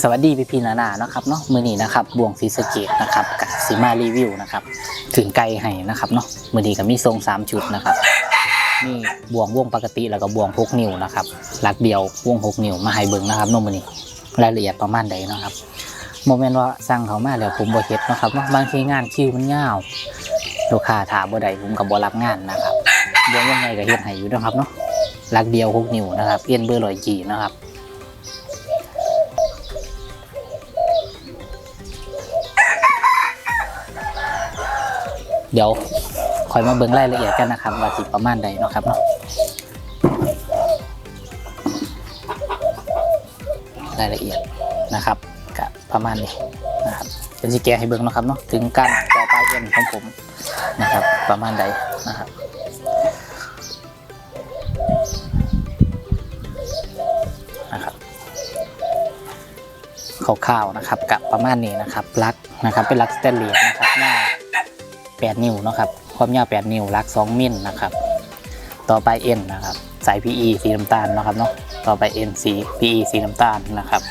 สวัสดีพี่พี่นานานะครับเนาะมือนี้นะครับบวงศรีสเกดนะครับกับสีมารีวิวนะครับถึงไกลให้นะครับเนาะมือนี้ก็มีทรงสามชุดนะครับนี่บวงวงปกติแล้วก็บวงพกนิ้วนะครับหลักเดียววงหกนิ้วมาให้เบิ่งนะครับน้องมือนี้รายละเอียดประมาณใดนะครับโมเมนต์ว่าสั่งเขามาแล้วผมบ่เฮ็ดนะครับเนาะบางทีงานคิวมันยาวลูกค้าถามบ่ได้ผมก็บ่รับงานนะครับบวงยังไงก็เฮ็ดให้อยู่นะครับเนาะหลักเดียวหกนิ้วนะครับเอียนเบอร์ร้อยจีนะครับ เดี๋ยวคอยมาเบิ่งรายละเอียดกันนะครับว่าสิประมาณใดเนาะครับเนาะรายละเอียดนะครับกับประมาณนี้นะครับเป็นสิแกให้เบิ่งนะครับเนาะถึงการต่อปลายเอ็นของผมนะครับ ประมาณใดนะครับนะครับคร่าวๆนะครับกับประมาณนี้นะครับลักนะครับเป็นลักสเตนเลสนะ 8 นิ้วเนาะครับความยาว 8 นิ้วลัก 2 มิลนะครับ ต่อไป N นนะครับสาย PE สีน้ำตาลเนาะครับเนาะต่อไป N สี PE สีน้ำตาลนะครับ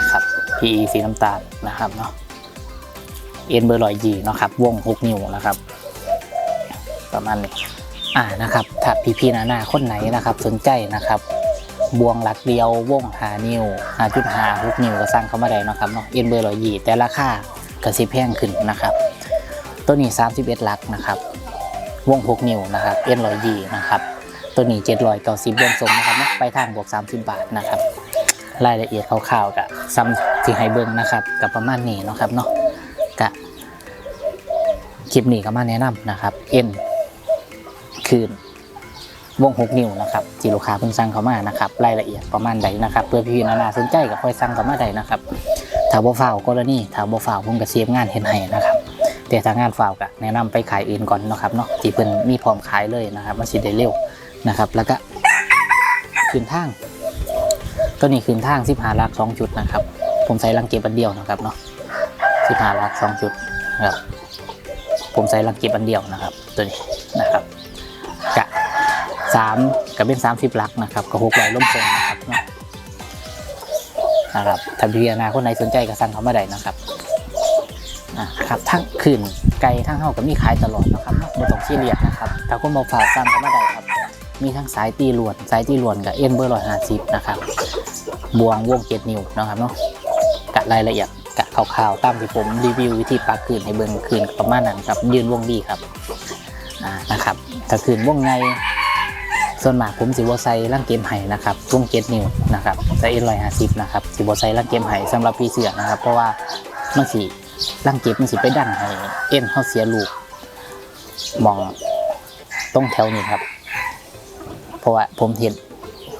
นะครับ PE สีน้ำตาลนะครับเนาะ N เบอร์ลอยยีเนาะครับวง 6 นิ้วนะครับ ประมาณนี้อ่านะครับถ้าพี่ๆนาหน้าคนไหนนะครับ สนใจนะครับบวงหลักเดียววงหานิ้วหาจุดหาหกนิ้วก็สร้างเข้ามาได้นะครับเนาะเอ็นเบอร์ลอยยีแต่ราคา ก็สิบแพงขึ้นนะครับ ตัวนี้ 31ลักนะครับ วง 6 นิ้วนะครับเอ็นร้อยยีนะครับ ตัวนี้700ต่อ10รวมสมนะครับนะไปทางบวก 30 บาทนะครับ รายละเอียดคร่าวๆกับซ้ำที่ให้เบิ่งนะครับกับประมาณนี้นะครับเนาะกะคลิปนี้ก็มาแนะนำนะครับเอ็นคืนวง 6 นิ้วนะครับที่ลูกค้าเพิ่งสั่งเข้ามานะครับ รายละเอียดประมาณใดนะครับ เพื่อพี่นานาสนใจก็ค่อยสั่งเข้ามาได้นะครับ ถ้าบ่ฝ่าวกรณีถ้าบ่ฝ่าวผมก็เสียบงานเห็นให้นะครับ แต่ถ้างานฝ่าวก็แนะนำไปขายอื่นก่อนนะครับเนาะที่เพิ่นมีพร้อมขายเลยนะครับมันสิได้เร็วนะครับ แล้วก็คืนทางตัวนี้คืนทาง15ลัก2จุดนะครับ ผมใส่ลังเก็บอันเดียวนะครับเนาะ15ลัก2จุดนะครับผมใส่ลังเก็บอันเดียวนะครับ ตัวนี้นะครับกะ3ก็เป็น30ลักนะครับก็600ล้มทรง นะครับเนาะนะครับถ้าพี่นาคนไหนสนใจก็สั่งเขามาได้นะครับอ่าครับทั้งคืนไก่ทั้งเฮาก็มีขายตลอดนะครับเนาะบ่ต้องซีเรียสนะครับถ้าคนมาฝากสั่งเขามาได้ครับ มีทั้งสายตีลวนสายตีลวนกับเอ็นเบอร์ร้อยห้าสิบนะครับ บวงวงเจ็ดนิ้วนะครับเนาะกะรายละเอียดกะคร่าวๆตามที่ผมรีวิววิธีปักคืนให้เบิ่งคืนประมาณนั้นครับยืนวงดีครับอ่านะครับถ้าคืนวงใน ส่วนมากผมสิบใส่ร่างเกมไห้นะครับวงเจ็ดนิ้วนะครับใส่เอ็นร้อยห้าสิบนะครับสิบใส่ร่างเกมไห้สำหรับพี่เสือนะครับ เพราะว่ามันสิร่างเกมมันสิไปดันให้เอ็นเขาเสียลูกมองตรงแถวนี้ครับ เพราะว่าผมเห็น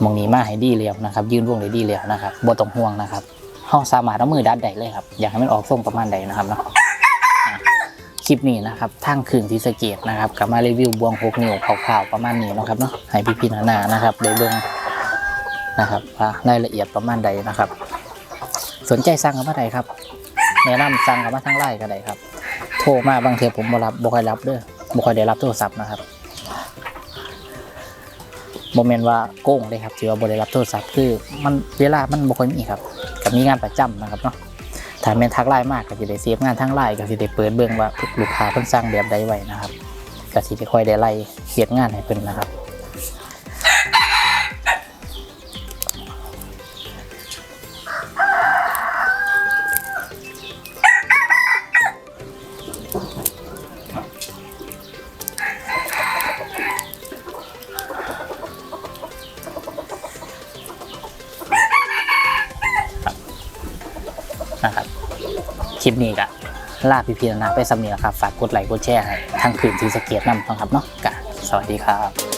มองนี้มาให้ดีแล้วนะครับ ยืนวงได้ดีแล้วนะครับบ่ต้องห่วงนะครับเขาสามารถเอามือดัดได้เลยครับ อยากให้มันออกทรงประมาณใดนะครับเนาะ คลิปนี้นะครับทางคืนที่สเกตนะครับกลับมารีวิวบวงหกนิ้วข่าวๆประมาณนี้นะครับเนาะให้พี่พี่ๆนานะครับได้เบิ่งนะครับว่ารายละเอียดประมาณใดนะครับ สนใจสั่งกันมาใดครับแนะนำสั่งกันมาทางไลน์ก็ได้ครับ โทรมาบางเทีผมบ่รับบ่ค่อยรับเด้อบ่ค่อยได้รับโทรศัพท์นะครับบ่แม่นว่าโกงเลยครับที่ว่าบ่ได้รับโทรศัพท์คือมันเวลามันบ่ค่อยมีครับก็มีงานประจำนะครับเนาะ ถ้าแม่นทักไลน์มากก็สิได้เซฟงานทางไลน์ก็สิได้เปิดเบื้องว่าลูกค้าเพิ่นสั่งแบบใดไว้นะครับก็สิได้ค่อยได้ไล่เฮ็ดงานให้เพิ่นนะครับ นะครับคลิปนี้ก็ลาพี่พีนาไปสำเนียครับ ฝากกดไลค์กดแชร์ให้ทั้งคืนที่สเกียดนำนะครับเนาะกะสวัสดีครับ